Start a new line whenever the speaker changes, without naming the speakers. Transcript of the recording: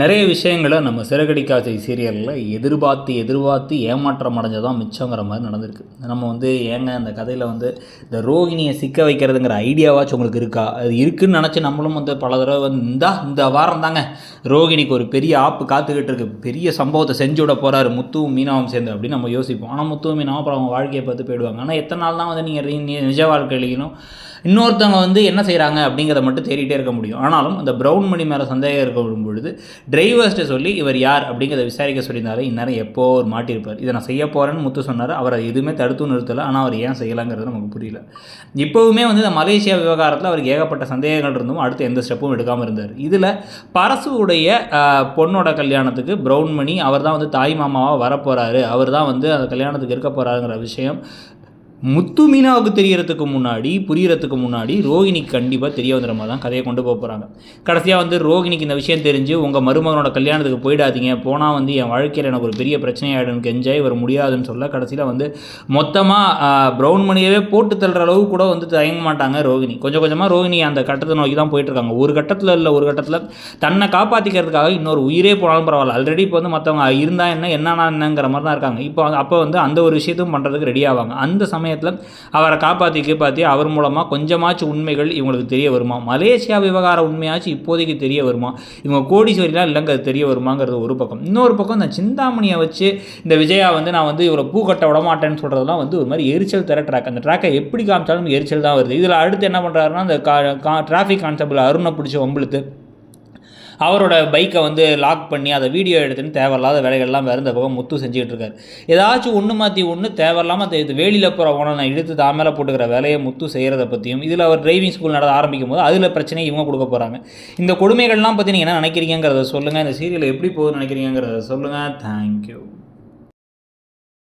நிறைய விஷயங்களை நம்ம சிறகடிக்காசை சீரியலில் எதிர்பார்த்து எதிர்பார்த்து ஏமாற்றம் அடைஞ்சதான் மிச்சங்கிற மாதிரி நடந்திருக்கு. நம்ம வந்து ஏங்க அந்த கதையில் வந்து இந்த ரோகிணியை சிக்க வைக்கிறதுங்கிற ஐடியாவாச்சும் உங்களுக்கு இருக்கா? அது இருக்குன்னு நினச்சி நம்மளும் வந்து பல தடவை வந்து இந்தா இந்த வாரம் தாங்க ரோகிணிக்கு ஒரு பெரிய ஆப்பு காத்துக்கிட்டு இருக்கு. பெரிய சம்பவத்தை செஞ்சு விட போகிறாரு முத்துவும் மீனாவும் சேர்ந்து அப்படின்னு நம்ம யோசிப்போம். ஆனால் முத்துவும் மீனாவும் அப்புறம் அவங்க வாழ்க்கையை பார்த்து போயிடுவாங்க. ஆனால் எத்தனை நாள் தான் வந்து நீங்கள் நிஜ வாழ்க்கையிலும் இன்னொருத்தவங்க வந்து என்ன செய்கிறாங்க அப்படிங்கிறத மட்டும் தேடிட்டே இருக்க முடியும். ஆனாலும் அந்த ப்ரௌன் மணி மேலே சந்தேகம் இருக்கும் பொழுது டிரைவர்ஸ்ட்டு சொல்லி இவர் யார் அப்படிங்கிறத விசாரிக்க சொல்லியிருந்தாரு இந்நேரம் எப்போ ஒரு மாட்டியிருப்பார். இதை நான் செய்ய போகிறேன்னு முத்து சொன்னார். அவர் அதை எதுவுமே தடுத்து நிறுத்தலை. ஆனால் அவர் ஏன் செய்யலாங்கிறது நமக்கு புரியல. இப்போவுமே வந்து இந்த மலேசியா விவகாரத்தில் அவருக்கு ஏகப்பட்ட சந்தேகங்கள் இருந்தும் அடுத்து எந்த ஸ்டெப்பும் எடுக்காமல் இருந்தார். இதில் பரசுவுடைய பொண்ணோட கல்யாணத்துக்கு ப்ரௌன் மணி அவர் தான் வந்து தாய் மாமாவாக வரப்போகிறாரு அவர் தான் வந்து அந்த கல்யாணத்துக்கு இருக்க போகிறாருங்கிற விஷயம் முத்து மீனாவுக்கு தெரியறதுக்கு முன்னாடி புரியறதுக்கு முன்னாடி ரோகிணிக்கு கண்டிப்பாக தெரிய வந்துடுற மாதிரி தான் கதையை கொண்டு போக போகிறாங்க கடைசியாக வந்து ரோகிணிக்கு இந்த விஷயம் தெரிஞ்சு உங்கள் மருமகனோட கல்யாணத்துக்கு போயிடாதீங்க. போனால் வந்து என் வாழ்க்கையில் எனக்கு ஒரு பெரிய பிரச்சனையாயிடும். கெஞ்சாய் இவர் முடியாதுன்னு சொல்ல கடைசியில் வந்து மொத்தமாக ப்ரௌன் மணியவே போட்டு தள்ளுற அளவு கூட வந்து தயங்க மாட்டாங்க ரோகிணி. கொஞ்சம் கொஞ்சமாக ரோகிணி அந்த கட்டத்தை நோக்கி தான் போயிட்டுருக்காங்க. ஒரு கட்டத்தில் இல்லை ஒரு கட்டத்தில் தன்னை காப்பாற்றிக்கிறதுக்காக இன்னொரு உயிரே போனாலும் பரவாயில்ல. ஆல்ரெடி இப்போ வந்து மற்றவங்க இருந்தால் என்ன என்னன்னா என்னங்கிற மாதிரி தான் இருக்காங்க. இப்போ அப்போ வந்து அந்த ஒரு விஷயத்தையும் பண்ணுறதுக்கு ரெடி ஆவாங்க. அந்த சமயம் சமயத்தில் அவரை காப்பாற்றி காப்பாற்றி அவர் மூலமாக கொஞ்சமாச்சும் உண்மைகள் இவங்களுக்கு தெரிய வருமா? மலேசியா விவகார உண்மையாச்சும் இப்போதைக்கு தெரிய வருமா? இவங்க கோடீஸ்வரிலாம் இல்லைங்க அது தெரிய வருமாங்கிறது ஒரு பக்கம். இன்னொரு பக்கம் இந்த சிந்தாமணியை வச்சு இந்த விஜயா வந்து நான் வந்து இவரை பூ கட்ட விட மாட்டேன்னு சொல்கிறதெல்லாம் வந்து ஒரு மாதிரி எரிச்சல் தர ட்ராக் அந்த ட்ராக்கை எப்படி காமிச்சாலும் எரிச்சல் தான் வருது. இதில் அடுத்து என்ன பண்ணுறாருன்னா அந்த கா டிராஃபிக் கான்ஸ்டபிள் அருணை பிடிச்சி வம்பிழுத்து. அவரோட பைக்கை வந்து லாக் பண்ணி அதை வீடியோ எடுத்துன்னு தேவையில்லாத வேலைகள்லாம் வேறு இந்த பக்கம் முத்து செஞ்சுக்கிட்டு இருக்காரு ஏதாச்சும் ஒன்று மாற்றி ஒன்று தேவையில்லாமல் அந்த இது வெளியில் போகிற உணவை இழுத்து தான் மேலே போட்டுக்கிற வேலையை முத்து செய்கிறத பற்றியும் இதில் அவர் டிரைவிங் ஸ்கூல் நட ஆரம்பிக்கும் போது அதில் பிரச்சனை இவங்க கொடுக்க போகிறாங்க இந்த கொடுமைகள்லாம் பற்றி நீங்கள் என்ன நினைக்கிறீங்கிறத சொல்லுங்கள் இந்த சீரியல் எப்படி போகுதுன்னு நினைக்கிறீங்கிறத சொல்லுங்கள் தேங்க்யூ